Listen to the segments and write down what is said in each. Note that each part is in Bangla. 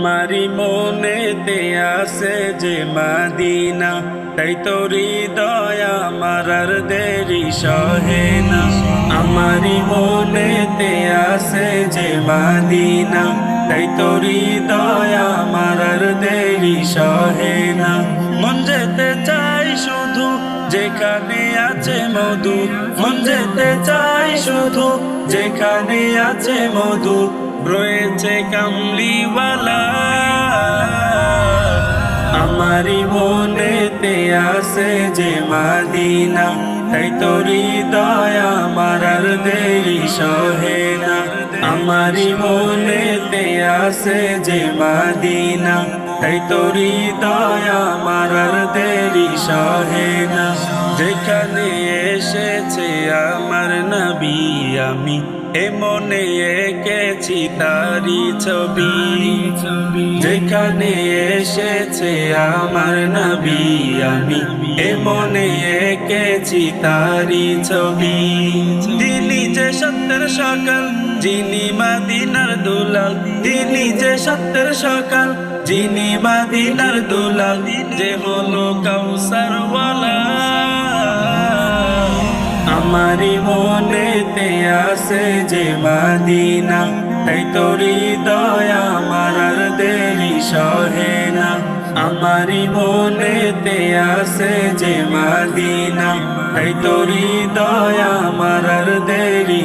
আমারি মনেতে আসে যে মাদিনা, তাই তোরি দয়া আমার আর দেরি সহে না। আমারি মনেতে আসে যে মাদিনা, তাই তোরি দয়া আমার আর দেরি সহে না। মন যেতে শুধু যেখানে আছে মধু, মন যেতে চাই শুধু। যেখানে আছে মধু, রয়েছে কামলিওয়ালা। আমারি মনেতে আছে যে মাদিনা, তাই তোরি দয়া আমার দেরি সহে না মনে মনেতে আছে যে মাদিনা তাই তোরি দয়া আমার আর দেরি সহে না। যেখানে এসেছে আমার নবী আমি, এ মনে এঁকেছি তারি ছবি। যেখানে এসেছে আমার নবী আমি, এ মনে এঁকেছি তারি ছবি। যে সত্যের সকাল, যিনি মাদিনার দুলাল, তিনি যে সত্যের সকাল, যিনি মাদিনার দুলাল, যে হলো কাউসারওয়ালা। আমারি মনেতে আছে যে মাদিনা, তাই তোরি দয়া আমার দেরি সহে না। আমারি মনেতে আছে যে মাদিনা, তাই তোরি দয়া আমার দেরি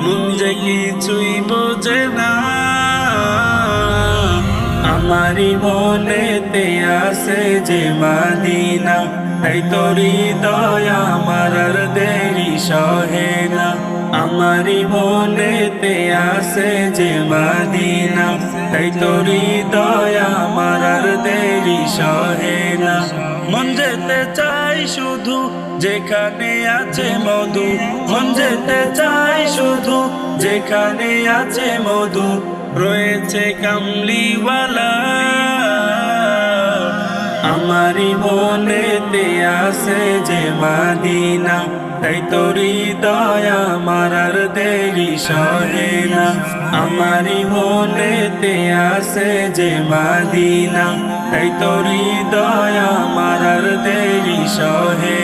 মন যে কিছুই বোঝে না। আমারি মনেতে আছে যে মাদিনা তাই তোরি দয়া আমার আর দেরি সহে না। আমারি মনেতে আছে যে মাদিনা তাই তোরি দয়া আমার আর দেরি সহে না। মন যেতে চাই শুধু যেখানে আছে মধু। মন যেতে চাই শুধু যেখানে আছে মধু। রয়েছে কামলিওয়ালা আমারি মনেতে আছে যে মাদিনা, তাই তোরি দয়া মারার দেরি সরে না। আমারি মনেতে আছে যে মাদিনা, তাই তোরি দয়া মারার দেরি সহে